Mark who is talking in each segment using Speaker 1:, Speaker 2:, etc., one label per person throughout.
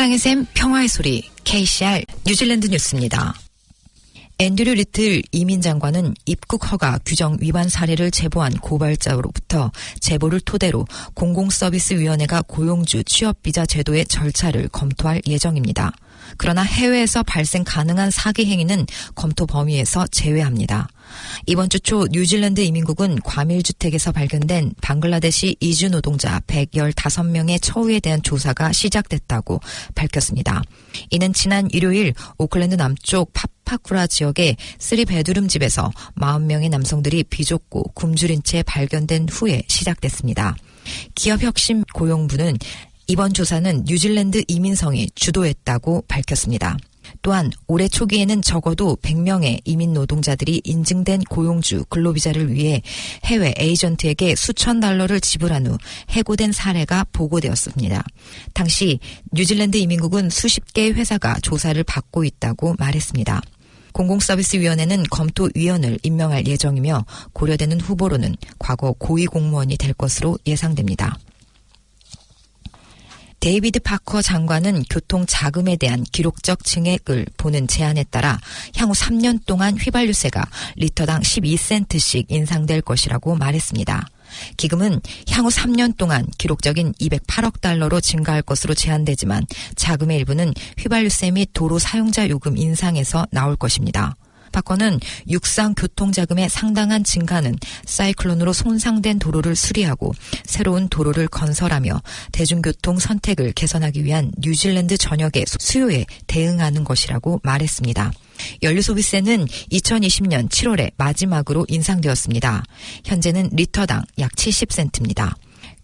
Speaker 1: 사랑의 샘 평화의 소리 KCR 뉴질랜드 뉴스입니다. 앤드류 리틀 이민 장관은 입국 허가 규정 위반 사례를 제보한 고발자로부터 제보를 토대로 공공서비스위원회가 고용주 취업비자 제도의 절차를 검토할 예정입니다. 그러나 해외에서 발생 가능한 사기 행위는 검토 범위에서 제외합니다. 이번 주 초 뉴질랜드 이민국은 과밀주택에서 발견된 방글라데시 이주 노동자 115명의 처우에 대한 조사가 시작됐다고 밝혔습니다. 이는 지난 일요일 오클랜드 남쪽 파파쿠라 지역의 3베드룸 집에서 40명의 남성들이 비좁고 굶주린 채 발견된 후에 시작됐습니다. 기업혁신 고용부는 이번 조사는 뉴질랜드 이민성이 주도했다고 밝혔습니다. 또한 올해 초기에는 적어도 100명의 이민 노동자들이 인증된 고용주 근로비자를 위해 해외 에이전트에게 수천 달러를 지불한 후 해고된 사례가 보고되었습니다. 당시 뉴질랜드 이민국은 수십 개의 회사가 조사를 받고 있다고 말했습니다. 공공서비스위원회는 검토위원을 임명할 예정이며 고려되는 후보로는 과거 고위공무원이 될 것으로 예상됩니다. 데이비드 파커 장관은 교통 자금에 대한 기록적 증액을 보는 제안에 따라 향후 3년 동안 휘발유세가 리터당 12센트씩 인상될 것이라고 말했습니다. 기금은 향후 3년 동안 기록적인 208억 달러로 증가할 것으로 제한되지만 자금의 일부는 휘발유세 및 도로 사용자 요금 인상에서 나올 것입니다. 파커는 육상 교통 자금의 상당한 증가는 사이클론으로 손상된 도로를 수리하고 새로운 도로를 건설하며 대중교통 선택을 개선하기 위한 뉴질랜드 전역의 수요에 대응하는 것이라고 말했습니다. 연료 소비세는 2020년 7월에 마지막으로 인상되었습니다. 현재는 리터당 약 70센트입니다.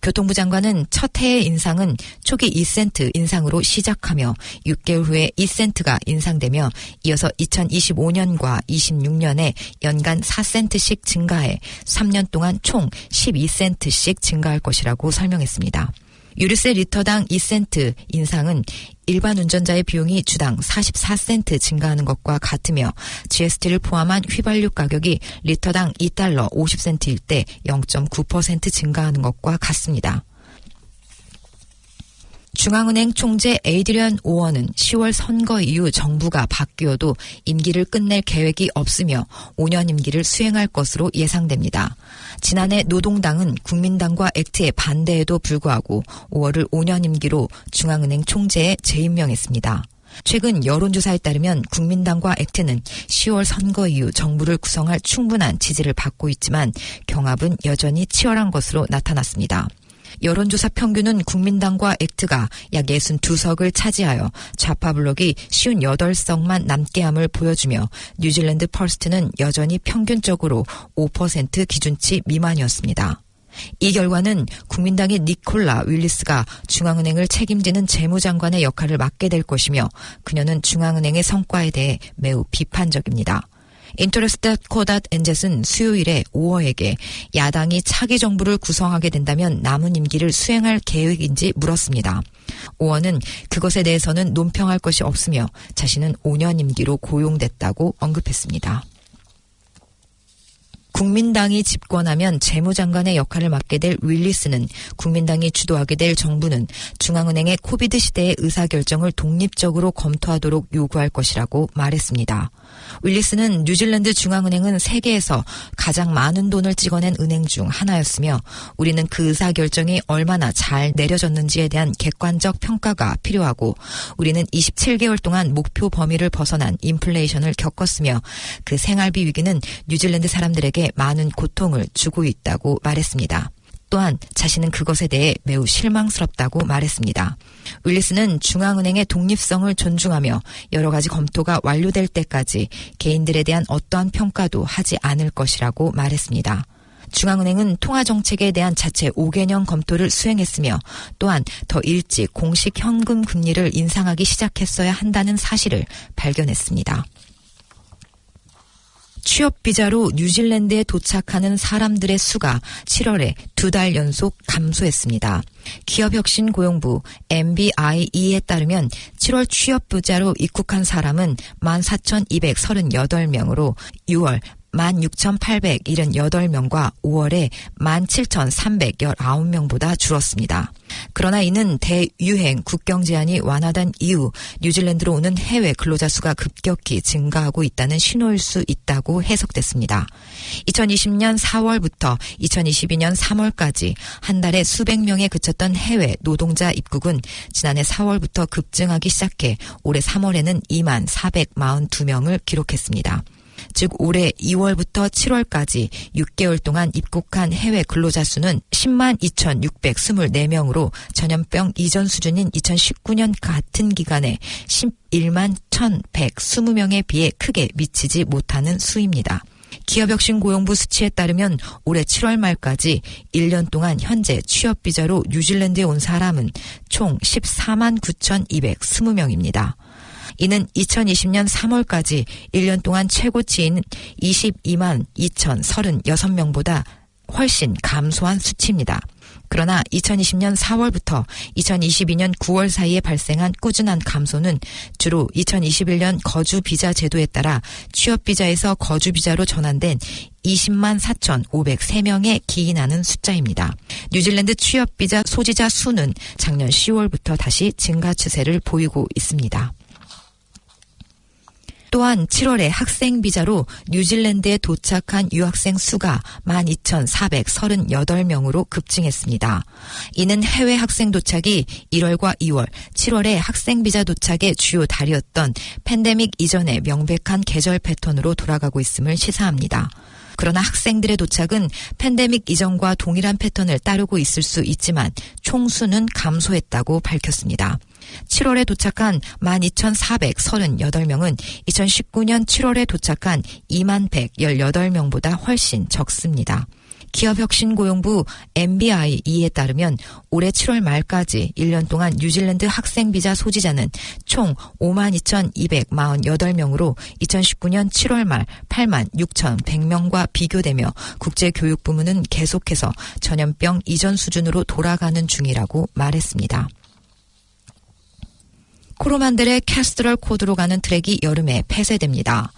Speaker 1: 교통부 장관은 첫 해의 인상은 초기 2센트 인상으로 시작하며 6개월 후에 2센트가 인상되며 이어서 2025년과 26년에 연간 4센트씩 증가해 3년 동안 총 12센트씩 증가할 것이라고 설명했습니다. 유류세 리터당 2센트 인상은 일반 운전자의 비용이 주당 44센트 증가하는 것과 같으며 GST를 포함한 휘발유 가격이 리터당 2달러 50센트일 때 0.9% 증가하는 것과 같습니다. 중앙은행 총재 에이드리언 오원은 10월 선거 이후 정부가 바뀌어도 임기를 끝낼 계획이 없으며 5년 임기를 수행할 것으로 예상됩니다. 지난해 노동당은 국민당과 액트에 반대에도 불구하고 5월을 5년 임기로 중앙은행 총재에 재임명했습니다. 최근 여론조사에 따르면 국민당과 액트는 10월 선거 이후 정부를 구성할 충분한 지지를 받고 있지만 경합은 여전히 치열한 것으로 나타났습니다. 여론조사 평균은 국민당과 액트가 약 62석을 차지하여 좌파 블록이 58석만 남게 함을 보여주며 뉴질랜드 펄스트는 여전히 평균적으로 5% 기준치 미만이었습니다. 이 결과는 국민당의 니콜라 윌리스가 중앙은행을 책임지는 재무장관의 역할을 맡게 될 것이며 그녀는 중앙은행의 성과에 대해 매우 비판적입니다. 인터레스트 코닷 엔젯은 수요일에 오어에게 야당이 차기 정부를 구성하게 된다면 남은 임기를 수행할 계획인지 물었습니다. 오어는 그것에 대해서는 논평할 것이 없으며 자신은 5년 임기로 고용됐다고 언급했습니다. 국민당이 집권하면 재무장관의 역할을 맡게 될 윌리스는 국민당이 주도하게 될 정부는 중앙은행의 코비드 시대의 의사결정을 독립적으로 검토하도록 요구할 것이라고 말했습니다. 윌리스는 뉴질랜드 중앙은행은 세계에서 가장 많은 돈을 찍어낸 은행 중 하나였으며 우리는 그 의사결정이 얼마나 잘 내려졌는지에 대한 객관적 평가가 필요하고 우리는 27개월 동안 목표 범위를 벗어난 인플레이션을 겪었으며 그 생활비 위기는 뉴질랜드 사람들 많은 고통을 주고 있다고 말했습니다. 또한 자신은 그것에 대해 매우 실망스럽다고 말했습니다. 윌리스는 중앙은행의 독립성을 존중하며 여러 가지 검토가 완료될 때까지 개인들에 대한 어떠한 평가도 하지 않을 것이라고 말했습니다. 중앙은행은 통화정책에 대한 자체 5개년 검토를 수행했으며 또한 더 일찍 공식 현금 금리를 인상하기 시작했어야 한다는 사실을 발견했습니다. 취업 비자로 뉴질랜드에 도착하는 사람들의 수가 7월에 두 달 연속 감소했습니다. 기업혁신고용부 MBIE에 따르면 7월 취업 비자로 입국한 사람은 14,238명으로 6월 16,878명과 5월에 17,319명보다 줄었습니다. 그러나 이는 대유행 국경 제한이 완화된 이후 뉴질랜드로 오는 해외 근로자 수가 급격히 증가하고 있다는 신호일 수 있다고 해석됐습니다. 2020년 4월부터 2022년 3월까지 한 달에 수백 명에 그쳤던 해외 노동자 입국은 지난해 4월부터 급증하기 시작해 올해 3월에는 2만 442명을 기록했습니다. 즉 올해 2월부터 7월까지 6개월 동안 입국한 해외 근로자 수는 10만 2,624명으로 전염병 이전 수준인 2019년 같은 기간에 11만 1,120명에 비해 크게 미치지 못하는 수입니다. 기업혁신고용부 수치에 따르면 올해 7월 말까지 1년 동안 현재 취업비자로 뉴질랜드에 온 사람은 총 14만 9,220명입니다. 이는 2020년 3월까지 1년 동안 최고치인 22만 2,036명보다 훨씬 감소한 수치입니다. 그러나 2020년 4월부터 2022년 9월 사이에 발생한 꾸준한 감소는 주로 2021년 거주 비자 제도에 따라 취업 비자에서 거주 비자로 전환된 20만 4,503명에 기인하는 숫자입니다. 뉴질랜드 취업 비자 소지자 수는 작년 10월부터 다시 증가 추세를 보이고 있습니다. 또한 7월에 학생 비자로 뉴질랜드에 도착한 유학생 수가 12,438명으로 급증했습니다. 이는 해외 학생 도착이 1월과 2월, 7월에 학생 비자 도착의 주요 달이었던 팬데믹 이전의 명백한 계절 패턴으로 돌아가고 있음을 시사합니다. 그러나 학생들의 도착은 팬데믹 이전과 동일한 패턴을 따르고 있을 수 있지만 총수는 감소했다고 밝혔습니다. 7월에 도착한 12,438명은 2019년 7월에 도착한 2만 118명보다 훨씬 적습니다. 기업혁신고용부 MBIE에 따르면 올해 7월 말까지 1년 동안 뉴질랜드 학생비자 소지자는 총 52,248명으로 2019년 7월 말 8만 6,100명과 비교되며 국제교육부문은 계속해서 전염병 이전 수준으로 돌아가는 중이라고 말했습니다. 코로만델의 캐스트럴 코드로 가는 트랙이 여름에 폐쇄됩니다.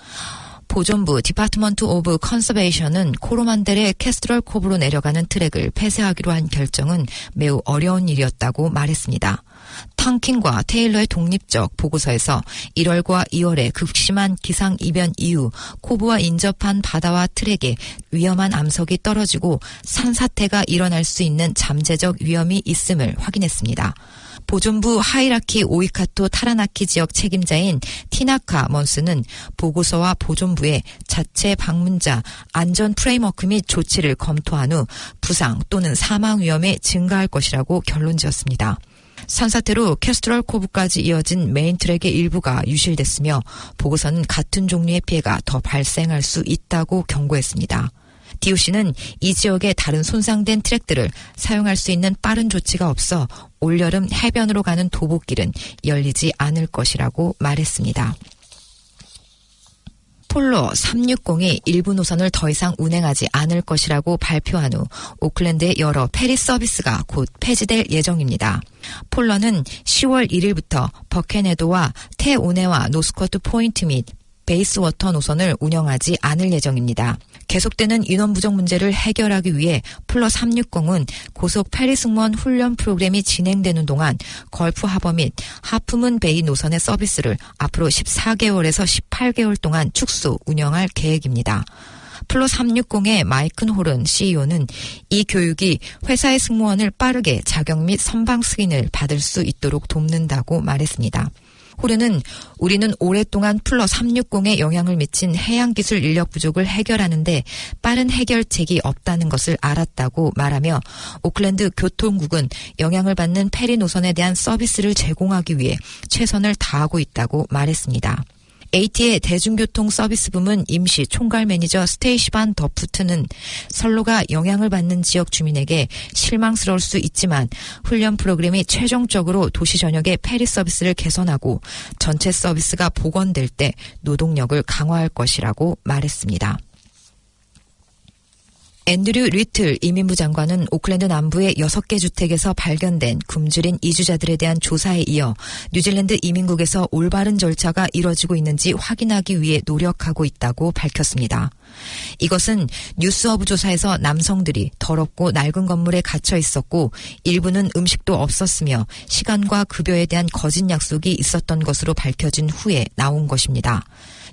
Speaker 1: 보존부 디파트먼트 오브 컨서베이션은 코로만델의 캐스트럴 코브로 내려가는 트랙을 폐쇄하기로 한 결정은 매우 어려운 일이었다고 말했습니다. 탕킨과 테일러의 독립적 보고서에서 1월과 2월에 극심한 기상 이변 이후 코브와 인접한 바다와 트랙에 위험한 암석이 떨어지고 산사태가 일어날 수 있는 잠재적 위험이 있음을 확인했습니다. 보존부 하이라키 오이카토 타라나키 지역 책임자인 티나카 먼스는 보고서와 보존부의 자체 방문자 안전 프레임워크 및 조치를 검토한 후 부상 또는 사망 위험이 증가할 것이라고 결론 지었습니다. 산사태로 캐스트럴 코브까지 이어진 메인 트랙의 일부가 유실됐으며 보고서는 같은 종류의 피해가 더 발생할 수 있다고 경고했습니다. DOC는 이 지역의 다른 손상된 트랙들을 사용할 수 있는 빠른 조치가 없어 올여름 해변으로 가는 도보길은 열리지 않을 것이라고 말했습니다. 폴로 360이 일부 노선을 더 이상 운행하지 않을 것이라고 발표한 후 오클랜드의 여러 페리 서비스가 곧 폐지될 예정입니다. 폴러는 10월 1일부터 버케네도와 테오네와 노스코트 포인트 및 베이스워터 노선을 운영하지 않을 예정입니다. 계속되는 인원 부족 문제를 해결하기 위해 플러 360은 고속 페리 승무원 훈련 프로그램이 진행되는 동안 걸프 하버 및 하프문 베이 노선의 서비스를 앞으로 14개월에서 18개월 동안 축소 운영할 계획입니다. 플로 360의 마이큰 홀은 CEO는 이 교육이 회사의 승무원을 빠르게 자격 및 선방 승인을 받을 수 있도록 돕는다고 말했습니다. 호르는 우리는 오랫동안 플러 360에 영향을 미친 해양 기술 인력 부족을 해결하는데 빠른 해결책이 없다는 것을 알았다고 말하며 오클랜드 교통국은 영향을 받는 페리 노선에 대한 서비스를 제공하기 위해 최선을 다하고 있다고 말했습니다. AT의 대중교통 서비스 부문 임시 총괄 매니저 스테이시반 더프트는 선로가 영향을 받는 지역 주민에게 실망스러울 수 있지만 훈련 프로그램이 최종적으로 도시 전역의 페리 서비스를 개선하고 전체 서비스가 복원될 때 노동력을 강화할 것이라고 말했습니다. 앤드류 리틀 이민부 장관은 오클랜드 남부의 6개 주택에서 발견된 굶주린 이주자들에 대한 조사에 이어 뉴질랜드 이민국에서 올바른 절차가 이뤄지고 있는지 확인하기 위해 노력하고 있다고 밝혔습니다. 이것은 뉴스허브 조사에서 남성들이 더럽고 낡은 건물에 갇혀 있었고 일부는 음식도 없었으며 시간과 급여에 대한 거짓 약속이 있었던 것으로 밝혀진 후에 나온 것입니다.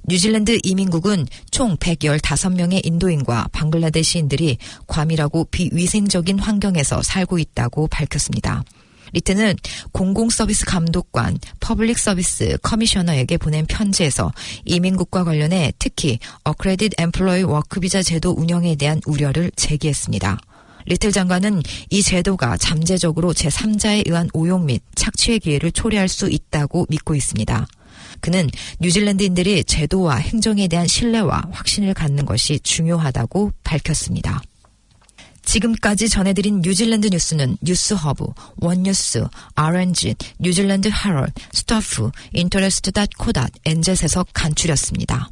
Speaker 1: 뉴질랜드 이민국은 총 115명의 인도인과 방글라데시인들이 과밀하고 비위생적인 환경에서 살고 있다고 밝혔습니다. 리트는 공공서비스 감독관, 퍼블릭 서비스 커미셔너에게 보낸 편지에서 이민국과 관련해 특히 어크레딧 엠플로이 워크비자 제도 운영에 대한 우려를 제기했습니다. 리틀 장관은 이 제도가 잠재적으로 제3자에 의한 오용 및 착취의 기회를 초래할 수 있다고 믿고 있습니다. 그는 뉴질랜드인들이 제도와 행정에 대한 신뢰와 확신을 갖는 것이 중요하다고 밝혔습니다. 지금까지 전해드린 뉴질랜드 뉴스는 뉴스허브, 원뉴스, RNG, 뉴질랜드 하럴, 스타프, 인터레스트.co.nz에서 간추렸습니다.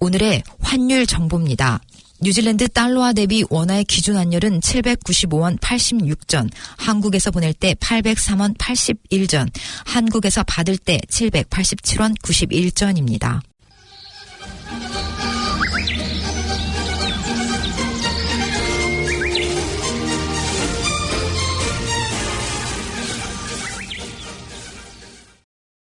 Speaker 1: 오늘의 환율 정보입니다. 뉴질랜드 달러화 대비 원화의 기준 환율은 795원 86전, 한국에서 보낼 때 803원 81전, 한국에서 받을 때 787원 91전입니다.